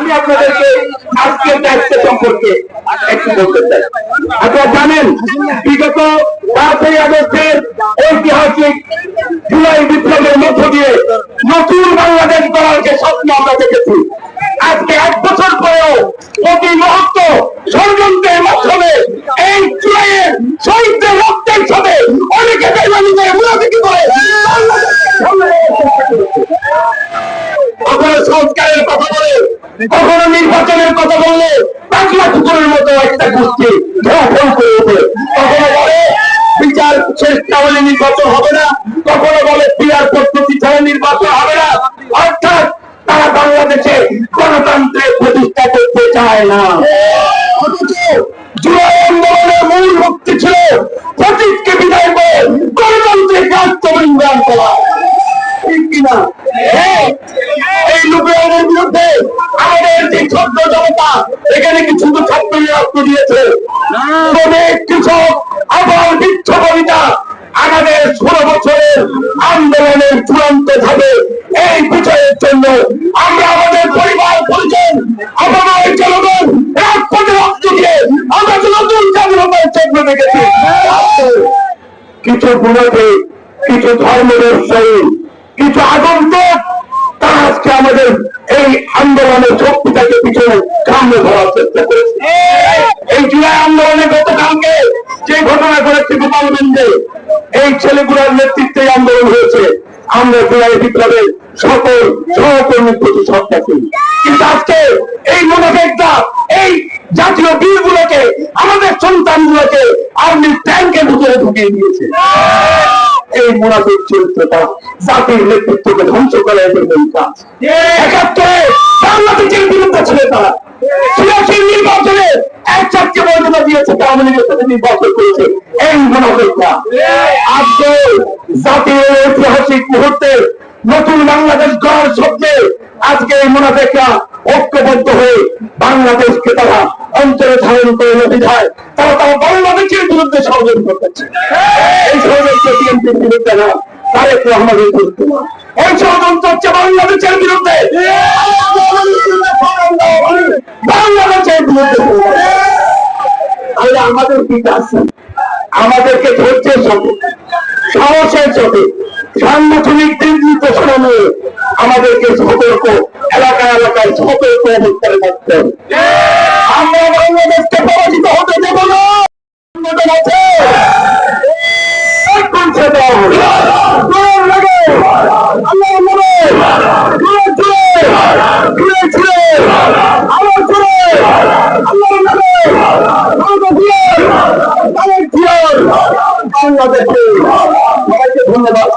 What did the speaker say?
আমি আপনাদেরকে আজকের দায়িত্ব সম্পর্কে একটু বলতে চাই। আপনারা জানেন, বিগত পাঁচই আগস্টের ঐতিহাসিক জুলাই বিপ্লবের মধ্য দিয়ে নতুন বাংলাদেশ গড়ার যে স্বপ্ন আমরা দেখেছি, আজকে এক বছর পরেও প্রতি মুহূর্ত ষড়যন্ত্রের মাধ্যমে এই জুলাইয়ের শহীদদের রক্তের সাথে অনেকে বেমানি করে মুনাফিকি করে কখনো সংস্কারের কথা বলে কখনো নির্বাচনের কথা বললে পাগলা কুকুরের মতো একটা গোষ্ঠী ফল করে কখনো বলে, বিচার শেষ না হলে নির্বাচন হবে না। কখনো বলে পিয়ার পদ্ধতি ছাড়া নির্বাচন হবে না। অর্থাৎ তারা বাংলাদেশে গণতন্ত্রের প্রতিষ্ঠা করতে চায় না। আন্দোলনের মূল মুক্তি ছিল ফটিককে বিদায় করে গণতন্ত্রের করা। ঠিক কিনা হ্যাঁ, এই লুপিয়ানের বিরুদ্ধে আমাদের যে ছাত্র জনতা এখানে কি শুধু ছাত্রীরা রক্ত দিয়েছে। শ্রমিক কৃষক আবার বিক্ষোভিতা আমাদের ষোলো বছরের আন্দোলনের চূড়ান্ত ভাবে এই বিষয়ের জন্য আমরা আমাদের পরিবার পরিজন আমাদের জনগণ রাজপথে রক্ত দিয়ে আমরা নতুন দেখেছি কিছু গুণাকে কিছু ধর্ম ব্যবসায়ী কিছু আগন্তক তারা আজকে আমাদের এই সামনে ধরার চেষ্টা করেছে। এই জুলাই আন্দোলনে গতকালকে যে ঘটনা ঘটেছে গোপালগঞ্জে এই ছেলেগুলোর নেতৃত্বে আন্দোলন হয়েছে। আমরা জুলাই বিপ্লবের সকল সহকর্মীর প্রতি শ্রদ্ধা করি কিন্তু আজকে এই মনোবেগটা এই জাতীয় বীরগুলোকে আমাদের সন্তানগুলোকে আর্মির ট্যাঙ্কের ভিতরে ঢুকিয়ে দিয়েছে। এই মুনাফিক চরিত্রটা জাতির নেতৃত্বকে ধ্বংস করার জন্য কাজ। একাত্তরে আওয়ামী সাথে হয়ে বাংলাদেশকে তারা অন্তরে ধারণ করে বিধায় তারা তারা বাংলাদেশের বিরুদ্ধে ষড়যন্ত্র করছে। এই ষড়যন্ত্র বিএনপির বিরুদ্ধে না, তারেক রহমানের বিরুদ্ধে না। এই ষড়যন্ত্র হচ্ছে বাংলাদেশের বিরুদ্ধে। আমাদের কি আছে আমাদেরকে ধৈর্যের সাথে সাহসের সাথে সাংগঠনিক নির্দেশনা নিয়ে আমাদেরকে সতর্ক এলাকা এলাকায় সতর্ক অবস্থানে থাকতে হবে আমরা বাংলাদেশকে পরাজিত হতে দেব না। আছে। বাংলাদেশে সবাইকে ধন্যবাদ